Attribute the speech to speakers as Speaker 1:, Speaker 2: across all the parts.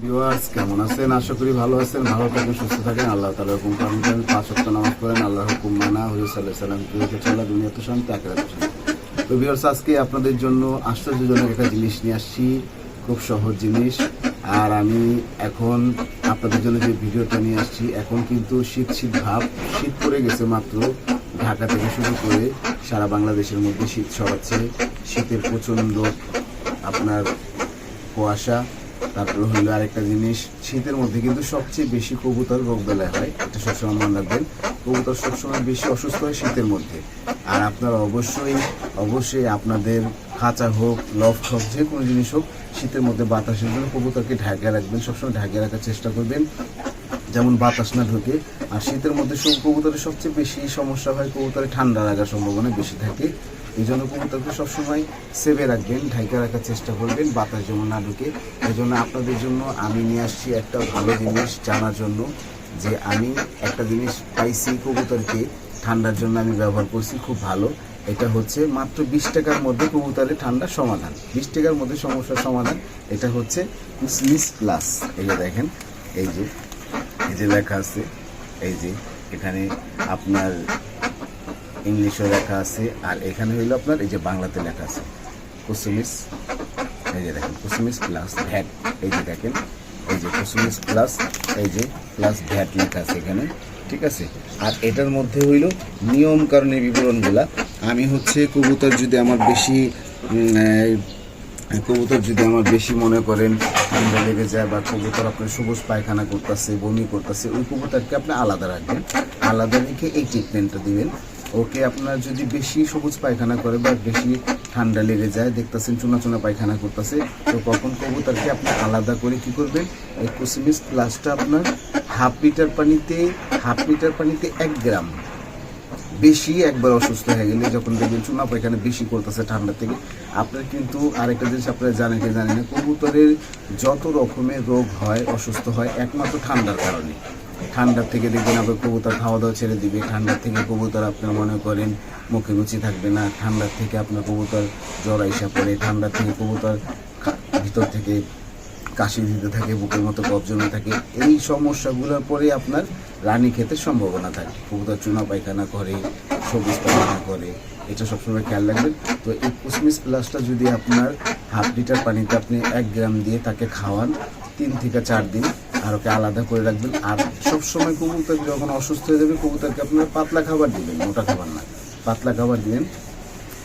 Speaker 1: Viewers, কেমন আছেন? আশা করি ভালো আছেন, ভালো থাকেন, সুস্থ থাকেন। আল্লাহ তাআলার হুকুম পালন করেন, পাঁচ ওয়াক্ত নামাজ পড়েন, আল্লাহর হুকুম মানা, হুজুর আলাইহি সাল্লাম কীভাবে চলা দুনিয়াতে শান্তি আখিরাতে তো ভিউয়ার্স, আজকে আপনাদের জন্য আশ্চর্যজনক একটা জিনিস নিয়ে আসছি, খুব সহজ জিনিস। আর আমি এখন আপনাদের জন্য যে ভিডিওটা নিয়ে আসছি, এখন কিন্তু শীত শীত ভাব, শীত পড়ে গেছে মাত্র। ঢাকা থেকে শুরু করে সারা বাংলাদেশের মধ্যে শীত ছড়াচ্ছে। শীতের প্রচণ্ড আপনার কুয়াশা। তারপরে হইল আরেকটা জিনিস, শীতের মধ্যে কিন্তু সবচেয়ে বেশি কবুতর রোগ বেলায় হয়, এটা সবসময় মনে রাখবেন। কবুতর সবসময় বেশি অসুস্থ হয় শীতের মধ্যে। আর আপনারা অবশ্যই অবশ্যই আপনাদের খাঁচা হোক, লফট হোক, যে কোনো জিনিস হোক, শীতের মধ্যে বাতাসের জন্য কবুতরকে ঢাকা রাখবেন, সবসময় ঢাকা রাখার চেষ্টা করবেন, যেমন বাতাস না ঢোকে। আর শীতের মধ্যে সব কবুতরের সবচেয়ে বেশি সমস্যা হয় কবুতরে ঠান্ডা লাগার সম্ভাবনা বেশি থাকে। এই জন্য কবুতরকে সবসময় সেভে রাখবেন, ঢাইকা রাখার চেষ্টা করবেন, বাতাস যেমন না ঢুকে। এই জন্য আপনাদের জন্য আমি নিয়ে আসছি একটা ভালো জিনিস জানার জন্য, যে আমি একটা জিনিস পাইছি কবুতরকে, ঠান্ডার জন্য আমি ব্যবহার করছি, খুব ভালো। এটা হচ্ছে মাত্র বিশ টাকার মধ্যে কবুতরের ঠান্ডার সমাধান। বিশ টাকার মধ্যে সমস্যার সমাধান, এটা হচ্ছে মিস প্লাস। এই যে দেখেন, এই যে এই যে লেখা আছে, এই যে, এখানে আপনার ইংলিশও লেখা আছে, আর এখানে হইল আপনার এই যে বাংলাতে লেখা আছে, কুসুমিস, এই যে দেখেন, কুসুমিস প্লাস ভ্যাট এই যে দেখেন, এই যে কুসুমিস প্লাস এই যে প্লাস ভ্যাট লেখা আছে এখানে, ঠিক আছে? আর এটার মধ্যে হইল নিয়ম কারণে বিবরণগুলা। আমি হচ্ছে কবুতর যদি আমার বেশি কবুতর যদি আমার বেশি মনে করেন, ঠান্ডা লেগে যায় বা কবুতর আপনার সবুজ পায়খানা করতেছে, বমি করতেছে, ওই কবুতরকে আপনি আলাদা রাখবেন। আলাদা রেখে এই ট্রিটমেন্টটা দিবেন। ওকে, আপনার যদি বেশি সবুজ পায়খানা করে বা বেশি ঠান্ডা লেগে যায়, দেখতেছেন চুনা চুনা পায়খানা করতেছে, তো কখন কবুতরকে আপনি আলাদা করে কি করবেন? এই কুসিমিস প্লাসটা আপনার হাফ লিটার পানিতে, হাফ লিটার পানিতে এক গ্রাম। বেশি একবার অসুস্থ হয়ে গেলে যখন দেখবেন চুনা পায়খানা বেশি করতেছে ঠান্ডা থেকে, আপনার কিন্তু আরেকটা জিনিস আপনারা জানেন কি জানেন না, কবুতরের যত রকমের রোগ হয়, অসুস্থ হয়, একমাত্র ঠান্ডার কারণে। ঠান্ডার থেকে দেখবেন আপনার কবুতর খাওয়া দাওয়া ছেড়ে দিবে। ঠান্ডার থেকে কবুতর আপনার মনে করেন মুখে রুচি থাকবে না। ঠান্ডার থেকে আপনার কবুতর জ্বর আইসা পড়ে। ঠান্ডার থেকে কবুতর ভিতর থেকে কাশি দিতে থাকে, বুকের মতো জমে থাকে। এই সমস্যাগুলোর পরে আপনার রানি খেতে সম্ভাবনা থাকে। কবুতর চুনা পায়খানা করে, সবুজ পায়খানা করে, এটা সবসময় খেয়াল রাখবেন। তো এই কুসমিস প্লাসটা যদি আপনার হাফ লিটার পানিতে আপনি এক গ্রাম দিয়ে তাকে খাওয়ান, তিন থেকে চার দিন আর ওকে আলাদা করে রাখবেন। আর সবসময় কবুতর যখন অসুস্থ হয়ে যাবে, কবুতরকে আপনার পাতলা খাবার দিবেন, মোটা খাবার না। পাতলা খাবার দিবেন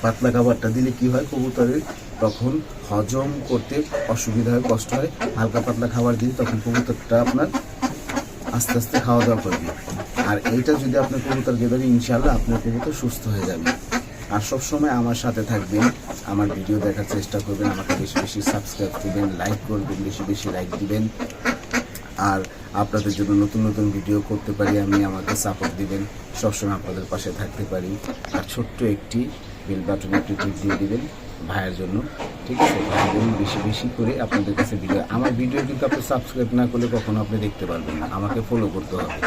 Speaker 1: পাতলা খাবারটা দিলে কি হয় কবুতরের তখন হজম করতে অসুবিধা হয়, কষ্ট হয়। হালকা পাতলা খাবার দিন তখন কবুতরটা আপনার আস্তে আস্তে খাওয়া দাওয়া করবে আর এইটা যদি আপনার কবুতরকে দেন ইনশাল্লাহ আপনার কবুতর সুস্থ হয়ে যাবে। আর সবসময় আমার সাথে থাকবেন, আমার ভিডিও দেখার চেষ্টা করবেন, আমাকে বেশি বেশি সাবস্ক্রাইব করবেন লাইক করবেন, বেশি বেশি লাইক দিবেন। আর আপনাদের জন্য নতুন নতুন ভিডিও করতে পারি আমি আমাকে সাপোর্ট দিবেন। সবসময় আপনাদের পাশে থাকতে পারি। আর ছোট্ট একটি বেল বাটনে একটি টিপ দিয়ে দেবেন ভাইয়ের জন্য। ঠিক আছে? ভাইয়ের জন্য বেশি বেশি করে আপনাদের কাছে ভিডিও আমার ভিডিও কিন্তু আপনি সাবস্ক্রাইব না করলে কখনো আপনি দেখতে পারবেন না। আমাকে ফলো করতে হবে।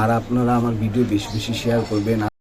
Speaker 1: আর আপনারা আমার ভিডিও বেশি বেশি শেয়ার করবেন।